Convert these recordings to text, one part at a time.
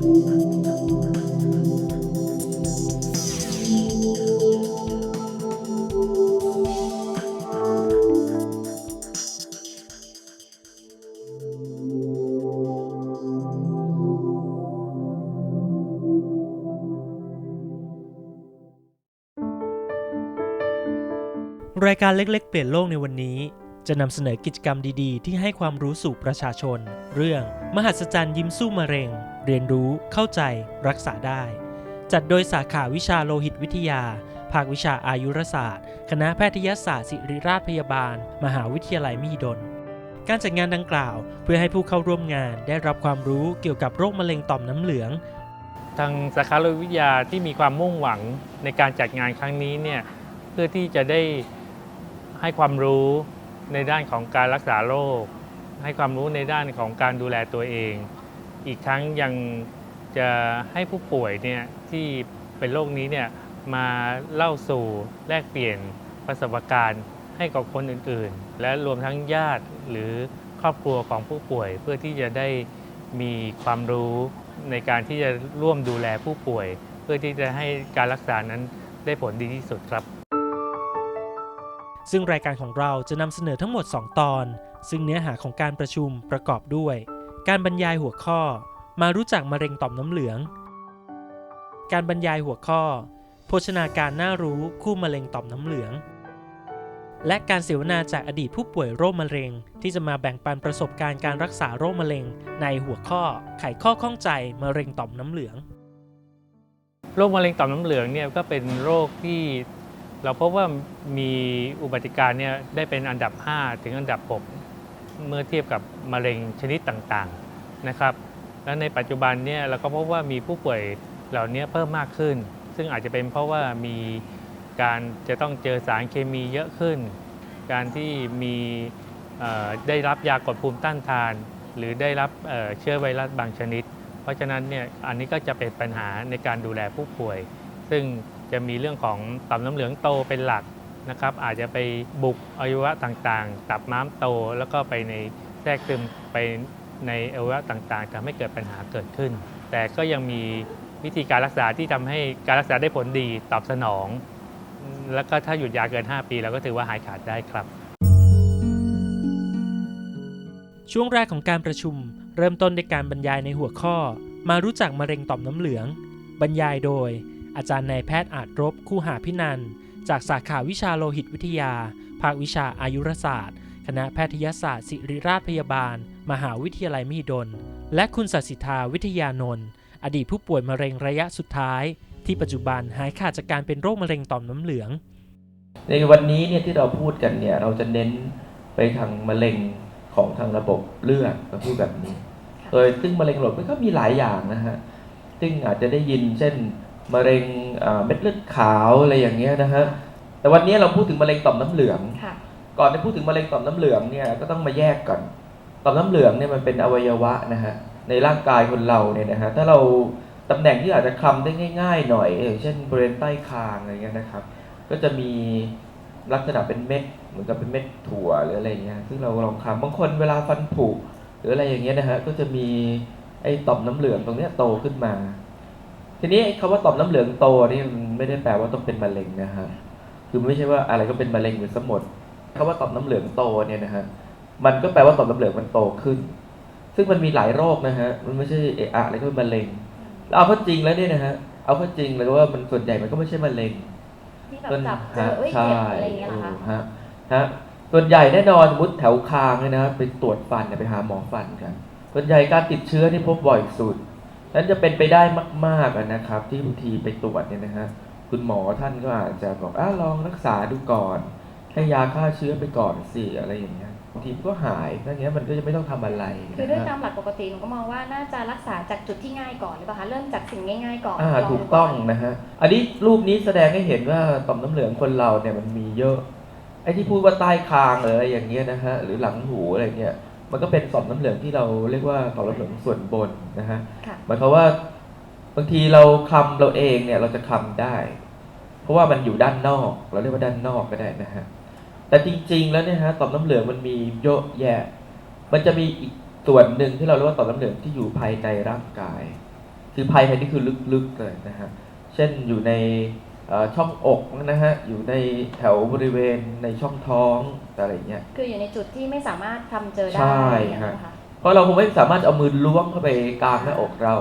รายการเล็กๆ เปลี่ยนโลกในวันนี้ จะนำเสนอกิจกรรมดีๆ ที่ให้ความรู้สู่ประชาชน เรื่อง มหัศจรรย์ยิ้มสู้มะเร็ง เรียนรู้ เข้าใจ รักษาได้ จัดโดยสาขาวิชาโลหิตวิทยา ภาควิชาอายุรศาสตร์ คณะแพทยศาสตร์ศิริราชพยาบาล มหาวิทยาลัยมหิดล การจัดงานดังกล่าว เพื่อให้ผู้เข้าร่วมงานได้รับความรู้เกี่ยวกับโรคมะเร็งต่อมน้ำเหลือง ทางสาขาโลหิตวิทยาที่มีความมุ่งหวังในการจัดงานครั้งนี้เนี่ยเพื่อที่จะได้ให้ความรู้ในด้านของการรักษาโรคให้ความรู้ในด้านของการดูแลตัวเอง อีกทั้งยังจะให้ผู้ป่วยเนี่ยที่เป็นโรคนี้เนี่ยมาเล่าสู่แลกเปลี่ยนประสบการณ์ให้กับคนอื่นๆ และรวมทั้งญาติหรือครอบครัวของผู้ป่วย เพื่อที่จะได้มีความรู้ในการที่จะร่วมดูแลผู้ป่วย เพื่อที่จะให้การรักษานั้นได้ผลดีที่สุดครับ ซึ่งรายการของเราจะนำเสนอทั้งหมด 2 ตอน ซึ่งเนื้อหาของการประชุมประกอบด้วย การบรรยายหัวข้อมารู้จักมะเร็งต่อมน้ำเหลือง การบรรยายหัวข้อ โภชนาการน่ารู้คู่มะเร็งต่อมน้ำเหลือง และการเสวนาจากอดีตผู้ป่วยโรคมะเร็ง ที่จะมาแบ่งปันประสบการณ์การรักษาโรคมะเร็ง ในหัวข้อไขข้อข้องใจมะเร็งต่อมน้ำเหลือง โรคมะเร็งต่อมน้ำเหลืองเนี่ยก็เป็นโรคที่เราพบว่ามีอุบัติการเนี่ยได้เป็นอันดับ 5 ถึงอันดับ 6 เมื่อเทียบกับมะเร็งชนิดต่างๆนะครับ และในปัจจุบันเนี่ยเราก็พบว่ามีผู้ป่วยเหล่านี้เพิ่มมากขึ้น ซึ่งอาจจะเป็นเพราะว่ามีการจะต้องเจอสารเคมีเยอะขึ้น การที่มีได้รับยากดภูมิต้านทาน หรือได้รับเอ่อเชื้อไวรัสบางชนิด เพราะฉะนั้นเนี่ยอันนี้ก็จะเป็นปัญหาในการดูแลผู้ป่วย ซึ่งจะมีเรื่องของต่อมน้ำเหลืองโตเป็นหลัก นะครับอาจจะไปบุกอวัยวะต่างๆ ตับม้ามโตแล้วก็ไปในแทรกซึมไปในอวัยวะต่างๆทำให้เกิดปัญหาเกิดขึ้น แต่ก็ยังมีวิธีการรักษาที่ทำให้การรักษาได้ผลดีตอบสนอง แล้วก็ถ้าหยุดยาเกิน 5 ปีเราก็ถือว่าหายขาดได้ครับ ช่วงแรกของการประชุม เริ่มต้นด้วยการบรรยายในหัวข้อ มารู้จักมะเร็งต่อมน้ำเหลือง บรรยายโดย อาจารย์นายแพทย์อาจรบคู่หาพินัน จากสาขาวิชาโลหิตวิทยา ภาควิชาอายุรศาสตร์ คณะแพทยศาสตร์ ศิริราชพยาบาล มหาวิทยาลัยมหิดล และคุณสัสิทธาวิทยานนท์อดีตผู้ป่วยมะเร็งระยะสุดท้าย ที่ปัจจุบันหายขาดจากการเป็นโรคมะเร็งต่อมน้ำเหลือง ในวันนี้เนี่ยที่เราพูดกันเนี่ยเราจะเน้นไปทางมะเร็งของทางระบบเลือดเราพูดแบบนี้โดยซึ่งมะเร็งระบบมันก็มีหลายอย่างนะฮะซึ่งอาจจะได้ยินเช่น มะเร็งอ่าเม็ดเลือดขาวอะไรอย่างเงี้ยนะฮะแต่วันนี้เราพูดถึงมะเร็งต่อมน้ำเหลืองค่ะก่อนจะพูดถึงมะเร็งต่อมน้ำเหลืองเนี่ยก็ต้องมาแยกก่อน ต่อมน้ำเหลืองเนี่ยมันเป็นอวัยวะนะฮะในร่างกายคนเราเนี่ยนะฮะถ้าเราตำแหน่งที่อาจจะคลำได้ง่าย ๆ หน่อยอย่างเช่นบริเวณใต้คางอะไรเงี้ยนะครับ ก็จะมีลักษณะเป็นเม็ดเหมือนกับเป็นเม็ดถั่วหรืออะไรเงี้ยซึ่งเราลองคำบางคนเวลาฟันผุหรืออะไรอย่างเงี้ยนะฮะก็จะมีไอ้ต่อมน้ำเหลืองตรงเนี้ยโตขึ้นมา ทีนี้คำว่าต่อมน้ำเหลืองโตนี่มันไม่ได้แปลว่าต้องเป็นมะเร็งนะฮะคือไม่ใช่ว่าอะไรก็เป็นมะเร็งหรือสมดคำว่าต่อมน้ำเหลืองโตเนี่ยนะฮะมันก็แปลว่าต่อมน้ำเหลืองมันโตขึ้น ซึ่งมันมีหลายโรคนะฮะมันไม่ใช่เอะอะอะไรก็เป็นมะเร็งแล้วเอาเข้าจริงแล้วเนี่ยนะฮะเอาเข้าจริงเลยว่ามันส่วนใหญ่มันก็ไม่ใช่มะเร็งที่แบบจับเจอเอ้ยใช่เจ็บอะไรอย่างเงี้ยเหรอคะฮะฮะส่วนใหญ่แน่นอนสมมติแถวคางเนี่ยนะไปตรวจฟันเนี่ยไปหาหมอฟันกัน ส่วนใหญ่การติดเชื้อนี่พบบ่อยสุด นั้นจะเป็นไปได้มากๆอะนะครับ ที่บางทีไปตรวจเนี่ยนะฮะคุณหมอท่านก็อาจจะบอกอะลองรักษาดูก่อนให้ยาฆ่าเชื้อไปก่อนสิอะไรอย่างเงี้ยบางทีมันก็หายถ้าอย่างเงี้ยมันก็จะไม่ต้องทำอะไรคือด้วยนะตาฮะมหลักปกติหนูก็มองว่าน่าจะรักษาจากจุดที่ง่ายก่อนหรือเปล่าคะเริ่มจากสิ่งง่ายๆก่อนอ่าลถูกดูต้องนนะฮะอันนี้รูปนี้แสดงให้เห็นว่าต่อมน้ำเหลืองคนเราเนี่ยมันมีเยอะไอ้ที่พูดว่าใต้คางหรืออะไรอย่างเงี้ยนะฮะหรือหลังหูอะไรเงี้ย มันก็เป็นต่อมน้ำเหลืองที่เราเรียกว่าต่อมน้ำเหลืองส่วนบนนะฮะค่ะหมายความว่าบางทีเราคลำเราเองเนี่ยเราจะคลำได้ เพราะว่ามันอยู่ด้านนอก เราเรียกว่าด้านนอกก็ได้นะฮะแต่จริง ๆ แล้วเนี่ยฮะต่อมน้ำเหลืองมันมีเยอะแยะ มันจะมีอีกส่วนหนึ่งที่เราเรียกว่าต่อมน้ำเหลืองที่อยู่ภายในร่างกาย คือภายในนี่คือลึกๆเลยนะฮะเช่นอยู่ในเอ่อ ช่องอกนะฮะอยู่ในแถวบริเวณในช่องท้องอะไรอย่างเงี้ยคืออยู่ในจุดที่ไม่สามารถทำเจอได้ใช่อย่างเงี้ยฮะนะคะเพราะเราคงไม่สามารถเอามือล้วงเข้าไปกลางหน้าอกเรา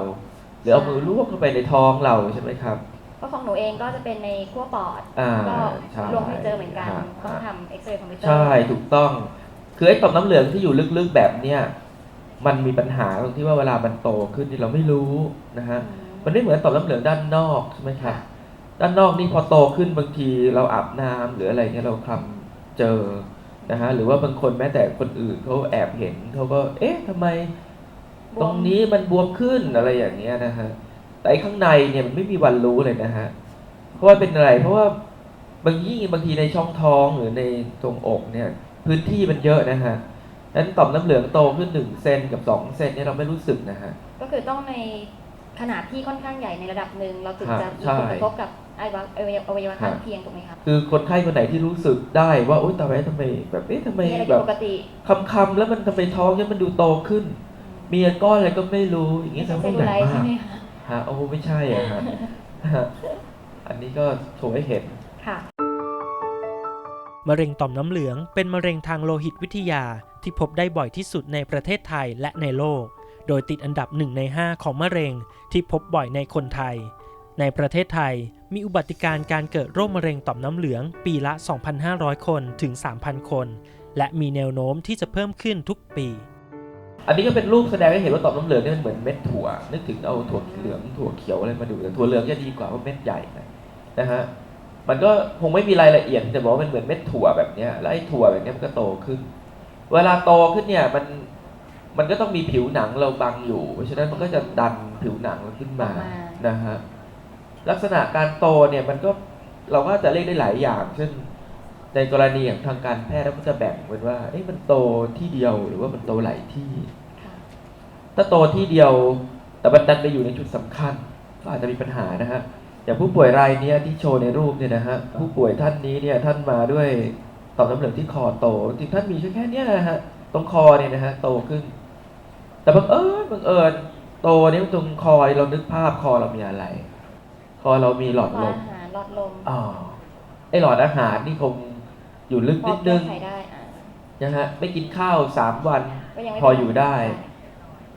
หรือเอามือล้วงเข้าไปในท้องเราใช่ไหมครับเพราะของหนูเองก็จะเป็นในขั้วปอดอ่าก็ใช่ลงไม่เจอเหมือนกันฮะต้องทำเอ็กซเรย์คอมพิวเตอร์ใช่ถูกต้องคือไอ้ต่อมน้ำเหลืองที่อยู่ลึกๆแบบเนี้ยมันมีปัญหาตรงที่ว่าเวลามันโตขึ้นที่เราไม่รู้นะฮะอืมมันไม่เหมือนต่อมน้ำเหลืองด้านนอกใช่ไหมครับ ด้านนอกนี่พอโตขึ้นบางทีเราอาบน้ำหรืออะไรเงี้ยเราคลำเจอนะฮะหรือว่าบางคนแม้แต่คนอื่นเขาแอบเห็นเขาก็ เอ๊ะทำไม ตรงนี้มันบวมขึ้นอะไรอย่างเงี้ยนะฮะแต่ข้างในเนี่ยมันไม่มีวันรู้เลยนะฮะเพราะว่าเป็นอะไรเพราะว่าบางทีบางทีในช่องท้องหรือในตรงอกเนี่ย พื้นที่มันเยอะนะฮะนั้นต่อมน้ำเหลืองโตขึ้นหนึ่งเซนกับสองเซนเนี่ยเราไม่รู้สึกนะฮะก็คือต้องในขนาดที่ค่อนข้างใหญ่ในระดับหนึ่งเราถึงจะมีใช่ผลกระทบกับ อวัยวะอวัยวะอวัยวะข้างฮะเคียงถูกไหมคะคือคนไข้คนไหนที่รู้สึกได้ว่าโอ๊ยทำไมทำไมแบบเอ๊ะทำไมมีอะไรแบผิดบปกติคำคำๆแล้วมันทำไมท้องเนี่ยมันดูโตขึ้น มีก้อนอะไรก็ไม่รู้อย่างไม่นี้ใช่ทำเซให้ลใหลูญ่ไลท์มาใช่กไหมคะฮะโอ้ไม่ใช่อะฮะฮะอันนี้ก็โชว์ให้เห็น ค่ะ มะเร็งต่อมน้ำเหลืองเป็นมะเร็งทางโลหิตวิทยาที่พบได้บ่อยที่สุดในประเทศไทยและในโลก โดยติดอันดับ 1 ใน 5 ของมะเร็งที่พบบ่อยในคนไทย ในประเทศไทย มีอุบัติการณ์การเกิดโรคมะเร็งต่อมน้ำเหลือง ปีละ 2,500 คนถึง 3,000 คน และมีแนวโน้มที่จะเพิ่มขึ้นทุกปี อันนี้ก็เป็นรูปแสดงให้เห็นว่าต่อมน้ำเหลืองนี่มันเหมือนเม็ดถั่ว นึกถึงเอาถั่วเหลืองถั่วเขียวอะไรมาดูแต่ถั่วเหลืองจะดีกว่าเพราะเม็ดใหญ่นะนะฮะมันก็คงไม่มีรายละเอียดแต่บอกว่ามันเหมือนเม็ดถั่วแบบเนี้ยแล้วไอ้ถั่วแบบเนี้ยมันก็โตขึ้น เวลาโตขึ้นเนี่ยมันมันก็ต้องมีผิวหนังเราบังอยู่ เพราะฉะนั้นมันก็จะดันผิวหนังเราขึ้นมาออกมานะฮะ ลักษณะการโตเนี่ยมันก็เราก็จะเรียกได้หลายอย่าง เช่นในกรณีอย่างทางการแพทย์เราก็จะแบ่งเป็นว่าเอ๊ะมันโตที่เดียวหรือว่ามันโตหลายที่ ถ้าโตที่เดียวแต่มันดันไปอยู่ในจุดสำคัญ ก็อาจจะมีปัญหานะฮะอย่างผู้ป่วยรายนี้ที่โชว์ในรูปเนี่ยนะฮะผู้ป่วยท่านนี้เนี่ยท่านมาด้วยต่อมน้ำเหลืองที่คอโตจริงท่านมีแค่แค่เนี้ยนะฮะตรงคอเนี่ยนะฮะโตขึ้น แต่บังเอิญบังเอิญโตเนี่ยตรงคอเรานึกภาพคอเรามีอะไร คอเรามีหลอดหลลอดมอาหารหลอดลมอ๋อไอหลอดอาหารนี่คงอยู่ลึกพนิอดแก้นึงไขได้อะนะฮะไม่กินข้าวสามวัน ก็ยังไม่พออยู่ได้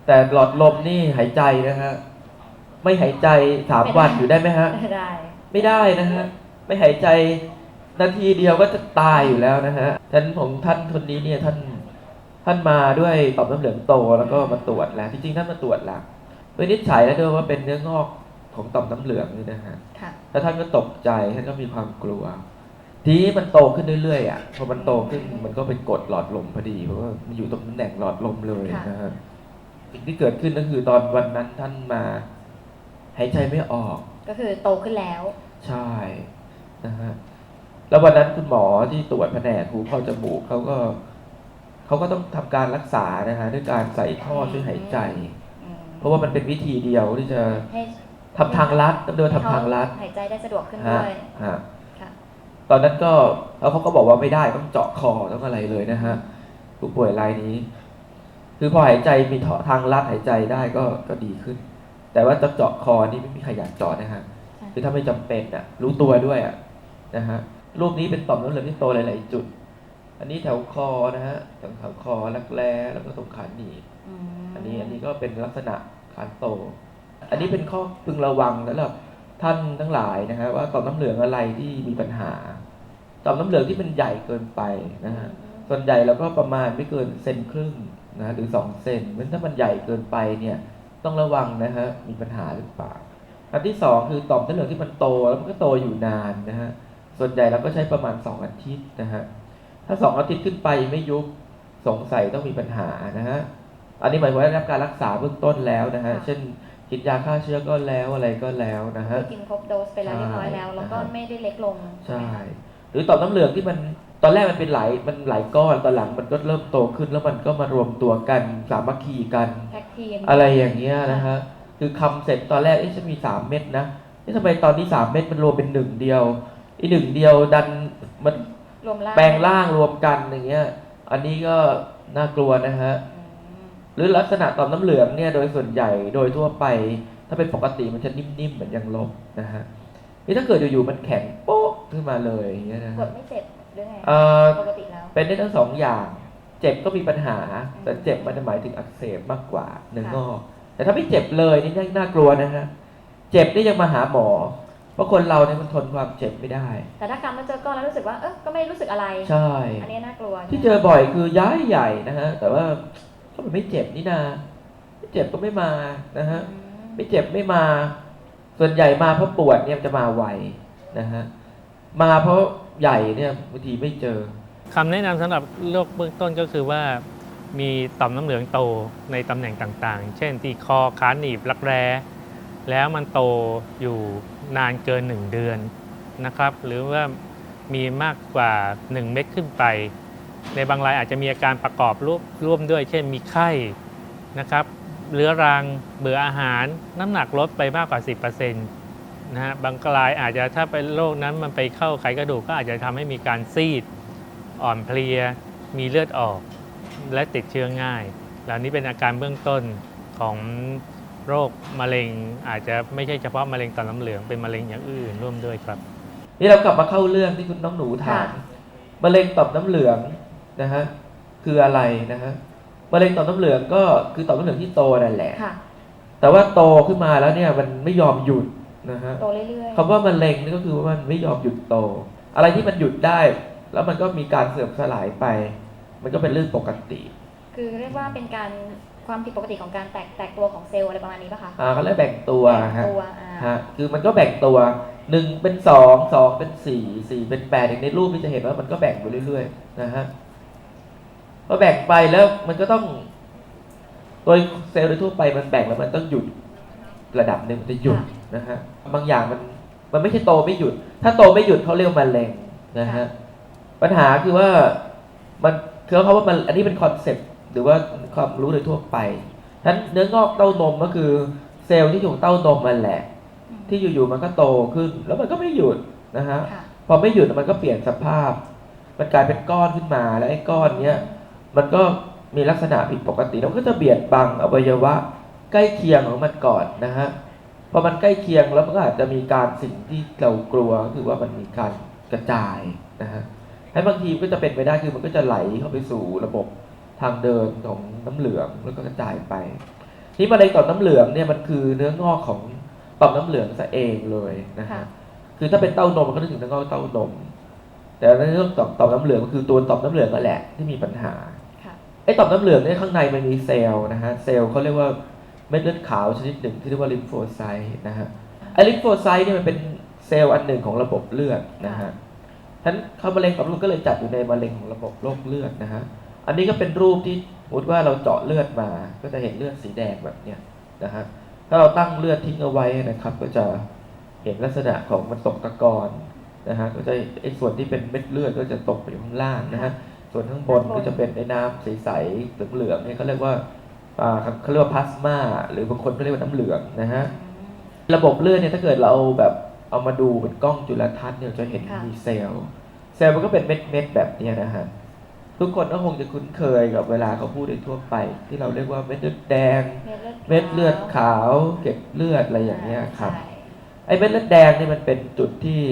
แต่หลอดลมนี่หายใจนะฮะไม่หายใจสามวันอยู่ได้ไหมฮะ ได้ได้ไม่ได้นะฮะ ไม่หายใจนาทีเดียวก็จะตายอยู่แล้วนะฮะท่านของท่านคนนี้เนี่ยท่านท่านมาด้วยต่อมน้ำเหลืองโตแล้วก็มาตรวจแล้วจริงๆท่านมาตรวจแล้ววินิจฉัยแล้วด้วยว่าเป็นเนื้องอก ของต่อมน้ำเหลืองนี่นะฮะค่ะแล้วท่านก็ตกใจท่านก็มีความกลัว ทีนี้มันโตขึ้นเรื่อยๆอะพอมันโตขึ้นมันก็เป็นกรดหลอดลมพอดีเพราะว่ามันอยู่ตรงตำแหน่งหลอดลมเลยค่ะนะฮะสิ่งที่เกิดขึ้นก็คือตอนวันนั้นท่านมาหายใจไม่ออก ก็คือโตขึ้นแล้ว ใช่นะฮะแล้ววันนั้นคุณหมอที่ตรวจแผนกหูเข้าจมูกเขาก็เขาก็ต้องทำการรักษานะฮะด้วยการใส่ท่อช่วยหายใจอืมเพราะว่ามันเป็นวิธีเดียวที่จะให้ ทำทางลัดต้องเดินทำทางลัดหายใจได้สะดวกขึ้นฮะด้วยฮะค่ะตอนนั้นก็แล้วเขาก็บอกว่าไม่ได้ต้องเจาะคอต้องอะไรเลยนะฮะผู้ป่วยรายนี้ คือพอหายใจมีท่อทางลัดหายใจได้ก็ก็ดีขึ้น แต่ว่าจะเจาะคอนี่ไม่มีใครอยากเจาะนะฮะใช่คือถ้าไม่จำเป็นอะ รู้ตัวด้วยอะนะฮะรูปนี้เป็นต่อมน้ำเหลืองที่โตหลาย ๆ จุด อันนี้แถวคอนะฮะแถวแถวคอรักแร้แล้วก็ตรงขาหนีบอืมอันนี้อันนี้ก็เป็นลักษณะการโต อันนี้เป็นข้อพึงระวังสำหรับท่านทั้งหลายนะฮะว่าต่อมน้ำเหลืองอะไรที่มีปัญหา ต่อมน้ำเหลืองที่มันใหญ่เกินไปนะฮะส่วนใหญ่เราก็ประมาณไม่เกินเซนครึ่งนะหรือสองเซนเพราะฉะนั้นถ้ามันใหญ่เกินไปเนี่ยต้องระวังนะฮะมีปัญหาหรือเปล่าอันที่สองคือต่อมน้ำเหลืองที่มันโตแล้วมันก็โตอยู่นานนะฮะส่วนใหญ่เราก็ใช้ประมาณสองอาทิตย์นะฮะถ้าสองอาทิตย์ขึ้นไปไม่ยุบสงสัยต้องมีปัญหานะฮะอันนี้หมายความว่าได้รับการรักษาเบื้องต้นแล้วนะฮะเช่น กินยาฆ่าเชื้อก็แล้วอะไรก็แล้วนะฮะคือกินครบโดสไปแล้วเรียบร้อยแล้ว แล้วก็ใช่ไม่ได้เล็กลงใช่ไหมคะหรือต่อมน้ำเหลืองที่มันตอนแรกมันเป็นหลายมันหลายก้อนตอนหลังมันก็เริ่มโตขึ้นแล้วมันก็มารวมตัวกันสามัคคีกันแพ็กทีมอะไรอย่างเงี้ยนะฮะคือคำเสร็จตอนแรกเอ๊ะจะมีสามเม็ดนะเอ๊ะทำไมตอนนี้สามเม็ดมันรวมเป็นหนึ่งเดียวอีหนึ่งเดียวดันมันรวมล่างแปลงร่างรวมกันอย่างเงี้ย อันนี้ก็น่ากลัวนะฮะอืม หรือลักษณะต่อมน้ำเหลืองเนี่ยโดยส่วนใหญ่โดยทั่วไป ถ้าเป็นปกติมันจะนิ่มๆเหมือนยางลบนะฮะนี่ถ้าเกิดอยู่ๆมันแข็งโป๊ะขึ้นมาเลยอย่างเงี้ยนะกฮะดไม่เจ็บหรือไงเอ่อปกติแล้วเป็นได้ทั้งสองอย่าง เจ็บก็มีปัญหา แต่เจ็บมันจะหมายถึงอักเสบมากกว่าเนื้องอกแต่ถ้าไม่เจ็บเลยนี่น่าน่ากลัวนะฮะเจ็บนี่ยังมาหาหมอเพราะคนเราเนี่ยมันทนความเจ็บไม่ได้ แต่ถ้าการมาเจอก้อนแล้วรู้สึกว่าเออก็ไม่รู้สึกอะไร ใช่ อันนี้น่ากลัว ที่เจอบ่อยคือย้ายใหญ่นะฮะแต่ว่า ก็มันไม่เจ็บนี่นาไม่เจ็บก็ไม่มานะฮะอืมไม่เจ็บไม่มา ส่วนใหญ่มาเพราะปวดเนี่ยมันจะมาไวนะฮะมาเพราะใหญ่เนี่ยบางทีไม่เจอคำแนะนำสำหรับโรคเบื้องต้นก็คือว่ามีต่อมน้ำเหลืองโตในตำแหน่งต่างๆ เช่นที่คอขาหนีบรักแร้แล้วมันโตอยู่นานเกิน 1 เดือนนะครับ หรือว่ามีมากกว่า 1 เม็ดขึ้นไป ในบางรายอาจจะมีอาการประกอบร่วมร่วมด้วย เช่นมีไข้นะครับเรื้อรังเบื่ออาหาร น้ำหนักลดไปมากกว่า 10%นะฮะบางรายอาจจะถ้าเป็นโรคนั้นมันไปเข้าไขกระดูกก็อาจจะทำให้มีการซีด อ่อนเพลีย มีเลือดออก และติดเชื้อง่าย เหล่านี้เป็นอาการเบื้องต้นของโรคมะเร็ง อาจจะไม่ใช่เฉพาะมะเร็งต่อมน้ำเหลืองเป็นมะเร็งอย่างอื่นร่วมด้วยครับ นี่เรากลับมาเข้าเรื่องที่คุณน้องหนูถามมะเร็งต่อมน้ำเหลือง นะฮะคืออะไรนะฮะมะเร็งต่อมน้ำเหลืองก็คือต่อมน้ำเหลืองที่โตนั่นแหละ ค่ะ แต่ว่าโตขึ้นมาแล้วเนี่ยมันไม่ยอมหยุดนะฮะโตเรื่อยๆ คำว่ามะเร็งนี่ก็คือว่ามันไม่ยอมหยุดโต อะไรที่มันหยุดได้ แล้วมันก็มีการเสื่อมสลายไป มันก็เป็นเรื่องปกติคือเรียกว่าเป็นการความผิดปกติของการแตกแตกตัวของเซลล์อะไรประมาณนี้ป่ะคะอ่าเขาเรียกแบ่งตัวแตกฮะตัวอ่าฮะคือมันก็แบ่งตัวหนึ่งเป็นสองสองเป็นสี่สี่เป็นแปดอย่างในรูปนี่จะเห็นว่ามันก็แบ่งไปเรื่อยๆนะฮะ พอแบ่งไปแล้วมันก็ต้องโดยเซลล์โดยทั่วไปมันแบ่งแล้วมันต้องหยุดระดับหนึ่งมันจะหยุดนะฮะบางอย่างมันมันไม่ใช่โตไม่หยุด ถ้าโตไม่หยุดเขาเรียกว่ามะเร็งนะฮะปัญหาคือว่ามันคือเขาว่ามันอันนี้เป็นคอนเซ็ปต์หรือว่าความรู้โดยทั่วไปฉะนั้นเนื้องอกเต้านมก็คือเซลล์ที่อยู่เต้านมมันแหละอืมที่อยู่ๆมันก็โตขึ้น แล้วมันก็ไม่หยุดนะฮะค่ะพอไม่หยุดมันก็เปลี่ยนสภาพ มันกลายเป็นก้อนขึ้นมาแล้วไอ้ก้อนเนี้ย มันก็มีลักษณะผิดปกติแล้วมันก็จะเบียดบังอวัยวะใกล้เคียงของมันก่อนนะฮะพอมันใกล้เคียงแล้วมันก็อาจจะมีการสิ่งที่เรากลัวก็คือว่ามันมีการกระจายนะฮะให้บางทีก็จะเป็นไปได้คือมันก็จะไหลเข้าไปสู่ระบบทางเดินของน้ำเหลืองแล้วก็กระจายไปที่มะเร็งต่อมน้ำเหลืองเนี่ยมันคือเนื้องอกของต่อมน้ำเหลืองซะเองเลยนะค่ะฮะคือถ้าเป็นเต้านมมันก็นึกถึงเนื้องอกเต้านม แต่ในเรื่องต่อมต่อมน้ำเหลืองก็คือตัวต่อมน้ำเหลืองนั่นแหละที่มีปัญหาค่ะ ไอ้ต่อมน้ำเหลืองเนี่ยข้างในมันมีเซลล์นะฮะ เซลล์เขาเรียกว่าเม็ดเลือดขาวชนิดหนึ่งที่เรียกว่าลิมโฟไซต์นะฮะ ไอ้ลิมโฟไซต์เนี่ยมันเป็นเซลล์อันหนึ่งของระบบเลือดนะฮะฉะนั้นเขามะเร็งต่อมน้ำเหลืองก็เลยจัดอยู่ในมะเร็งของระบบโรคเลือดนะฮะ อันนี้ก็เป็นรูปที่สมมติว่าเราเจาะเลือดมา ก็จะเห็นเลือดสีแดงแบบเนี้ยนะฮะ ถ้าเราตั้งเลือดทิ้งเอาไว้นะครับ ก็จะเห็นลักษณะของมันตกตะกอนนะฮะ ก็จะไอ้ส่วนที่เป็นเม็ดเลือดก็จะตกไปอยู่ข้างล่างนะฮะ ส่วนข้างบนก็จะเป็นไอ้น้ำใสๆเหลืองๆเนี่ยเขาเรียกว่าอ่าเขาเรียกว่าพลาสมาหรือบางคนก็เรียกว่าน้ำเหลืองนะฮะอืมระบบเลือดเนี่ยถ้าเกิดเราเอาแบบเอามาดูเป็นกล้องจุลทรรศน์เนี่ยจะเห็นค่ะมีเซลล์เซลล์มันก็เป็นเม็ดๆแบบเนี้ยนะฮะทุกคนก็คงจะคุ้นเคยกับเวลาเขาพูดในทั่วไป ที่เราเรียกว่าเม็ดเลือดแดง เม็ดเลือดขาว เก็บเลือดอะไรอย่างเงี้ยครับใช่ไอ้เม็ดเลือดแดงเนี่ยมันเป็นจุดที่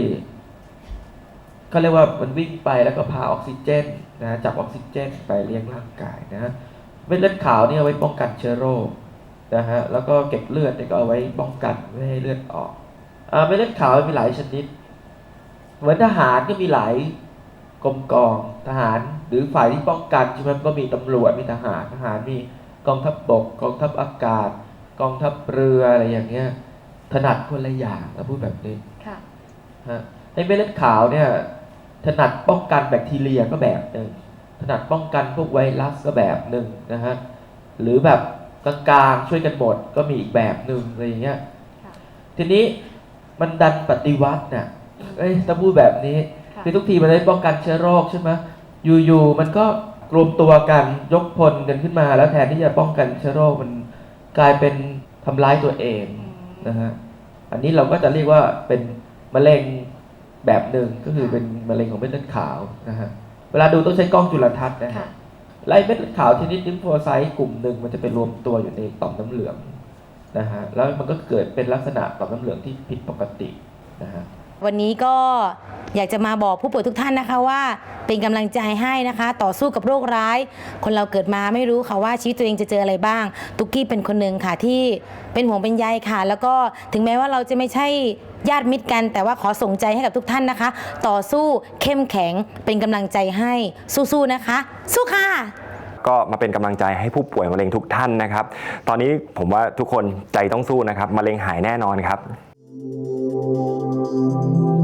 เขาเรียกว่ามันวิ่งไปแล้วก็พาออกซิเจนนะจับออกซิเจนไปเลี้ยงร่างกายนะเม็ดเลือดขาวเนี่ยเอาไว้ป้องกันเชื้อโรคนะฮะแล้วก็เก็บเลือดเนี่ยก็เอาไว้ป้องกันไม่ให้เลือดออกอ่าเม็ดเลือดขาวมีหลายชนิด เหมือนทหารก็มีหลายกรมกองทหารหรือฝ่ายที่ป้องกันใช่ไหมก็มีตำรวจมีทหารทหารมีกองทัพบบกกองทัพอากาศ กองทัพเรืออะไรอย่างเงี้ยถนัดคนละอย่างนะพูดแบบนี้ค่ะฮะให้เม็ดเลือดขาวเนี่ย ถนัดป้องกันแบคทีเรียก็แบบหนึ่งถนัดป้องกันพวกไวรัสก็แบบหนึ่งนะฮะหรือแบบกลางๆช่วยกันหมดก็มีอีกแบบหนึ่งอะไรอย่างเงี้ยค่ะทีนี้มันดันปฏิวัติน่ะเอ้ยถ้าพูดแบบนี้ค่ะคือทุกทีมันได้ป้องกันเชื้อโรคใช่ไหมอยู่ๆมันก็รวมตัวกันยกพลกันขึ้นมา แล้วแทนที่จะป้องกันเชื้อโรคมันกลายเป็นทำร้ายตัวเองอืมนะฮะอันนี้เราก็จะเรียกว่าเป็นมะเร็ง แบบหนึ่งก็คือเป็นมะเร็งของเม็ดเลือดขาวนะฮะเวลาดูต้องใช้กล้องจุลทรรศน์นะค่ะฮะไล่เม็ดเลือดขาวชนิดลิมโฟไซต์กลุ่มหนึ่งมันจะไปรวมตัวอยู่ในต่อมน้ำเหลืองนะฮะแล้วมันก็เกิดเป็นลักษณะต่อมน้ำเหลืองที่ผิดปกตินะฮะ วันนี้ก็อยากจะมาบอกผู้ป่วยทุกท่านนะคะว่า เป็นกำลังใจให้นะคะ ต่อสู้กับโรคร้าย คนเราเกิดมาไม่รู้ค่ะว่าชีวิตตัวเองจะเจออะไรบ้าง ตุกกี้เป็นคนหนึ่งค่ะที่เป็นห่วงเป็นใยค่ะ แล้วก็ถึงแม้ว่าเราจะไม่ใช่ญาติมิตรกัน แต่ว่าขอส่งใจให้กับทุกท่านนะคะ ต่อสู้เข้มแข็งเป็นกำลังใจให้สู้ๆนะคะ สู้ค่ะก็มาเป็นกำลังใจให้ผู้ป่วยมะเร็งทุกท่านนะครับ ตอนนี้ผมว่าทุกคนใจต้องสู้นะครับมะเร็งหายแน่นอนครับ Thank you.